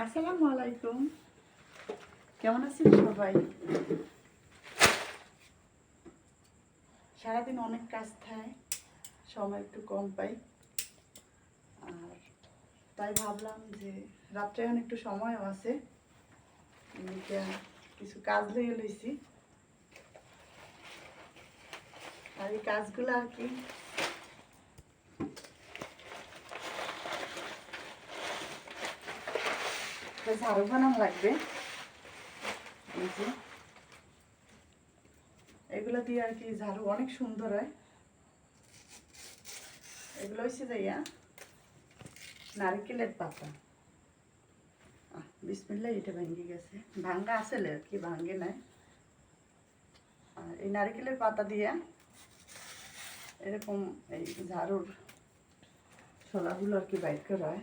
আসসালামু আলাইকুম। কেমন আছেন সবাই? সারাদিন অনেক কাজ থাকে, সময় একটু কম পাই। আর তাই ভাবলাম যে রাত্রে এখন একটু সময়ও আছে কিছু কাজ লেগে লইছি। আর এই কাজগুলো আর কি ঝাড়ু বানানো লাগবে। এই যে। এগুলো দিয়ে আর কি ঝাড়ু অনেক সুন্দর হয়। এগুলো হচ্ছে যাইয়া নারকেলের পাতা। আহ, বিসমিল্লাহ এটা ভেঙে গেছে। ভাঙ্গা আসলে আর কি ভাঙ্গে নাই। আর এই নারকেলের পাতা দিয়ে এরকম এই ঝাড়ুর ছোলাগুলো আর কি বাইর করা হয়।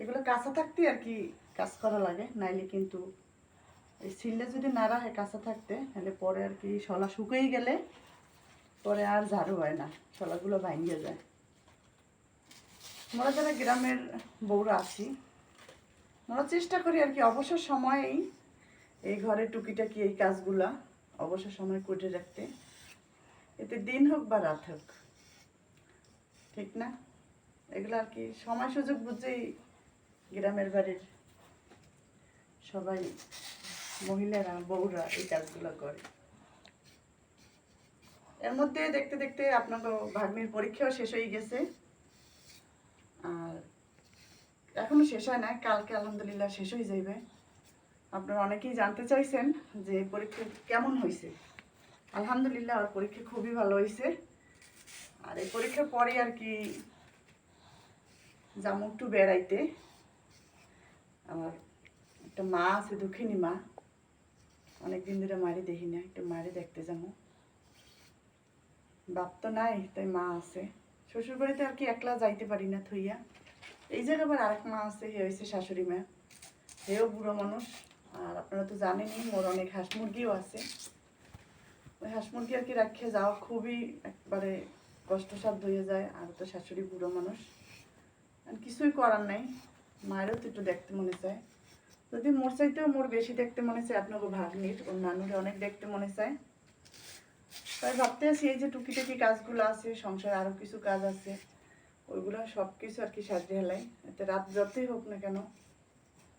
এগুলো কাঁচা থাকতে আর কি কাজ করা লাগে, নাইলে কিন্তু এই সিললে যদি না রাখে কাঁচা থাকতে, তাহলে পরে আর কি শলা শুকিয়ে গেলে পরে আর ঝাড়ু হয় না, শলাগুলো ভাঙিয়ে যায়। আমরা যারা গ্রামের বউরা আছি, আমরা চেষ্টা করি আর কি অবসর সময়েই এই ঘরে টুকিটাকি এই কাজগুলা অবসর সময় করে রাখতে। এতে দিন হোক বা রাত হোক, ঠিক না? এগুলো আর কি সময় সুযোগ বুঝেই গ্রামের বাড়ির সবাই মহিলারা, বউরা এই কাজগুলো করে। এর মধ্যে দেখতে দেখতে আপনাকে ভাগ্নির পরীক্ষাও শেষ হয়ে গেছে। আর এখনও শেষ হয় না, কালকে আলহামদুলিল্লাহ শেষ হয়ে যাইবে। আপনারা অনেকেই জানতে চাইছেন যে পরীক্ষা কেমন হয়েছে আলহামদুলিল্লাহ আর পরীক্ষা খুবই ভালো হয়েছে আর এই পরীক্ষার পরে আর কি যাব একটু বেড়াইতে। আমার একটা মা আছে, দুঃখিনী মা। অনেক দিন ধরে মারি দেখি না একটু মারি দেখতে যাব। বাপ তো নাই, তাই মা আছে। শ্বশুর বাড়িতে আর কি একলা যাইতে পারি না থইয়া। এই জায়গায় আবার আরেক মা আছে হে হয়েছে শাশুড়ি মা। হেও বুড়ো মানুষ। আর আপনারা তো জানেনই, মোর অনেক হাঁস মুরগিও আছে। ওই হাঁস মুরগি আর কি রাখে যাওয়া খুবই একবারে কষ্টসাধ্য হয়ে যায়। আর তো শাশুড়ি বুড়ো মানুষ। আর কিছুই করার নাই। মায়েরও তো একটু দেখতে মনে চায়। যদি মোর চাইতেও মোর বেশি দেখতে মনে চায় আপনাকে ভাগ্নির, ওর নানুরে অনেক দেখতে মনে চায়। তাই ভাবতে আছি, এই যে টুকিটাকি কাজগুলো আছে, সংসারে আরও কিছু কাজ আছে, ওইগুলো সব কিছু আর কি সাজিয়ে হেলাই। এতে রাত যতই হোক না কেন,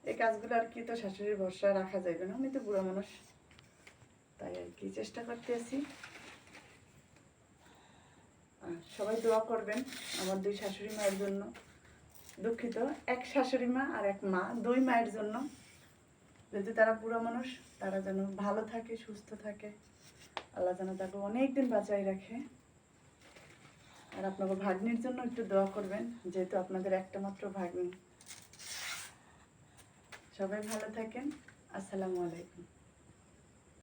এই কাজগুলো আর কি তো শাশুড়ির ভরসায় রাখা যাবে না, আমি তো বুড়ো মানুষ। তাই আর কি চেষ্টা করতে আছি। আর সবাই দোয়া করবেন, আমার দুই শাশুড়ি মায়ের জন্য। দুঃখিত, এক শাশুড়ি মা আর এক মা, দুই মায়ের জন্য। যদি তারা বুড়ো মানুষ, তারা যেন ভালো থাকে, সুস্থ থাকে। আল্লাহ যেন তাকে অনেক দিন বাঁচাই রাখে। আর আপনাকে ভাগ্নির জন্য একটু দোয়া করবেন, যেহেতু আপনাদের একটা মাত্র ভাগ্নি। সবাই ভালো থাকেন। আসসালামু আলাইকুম।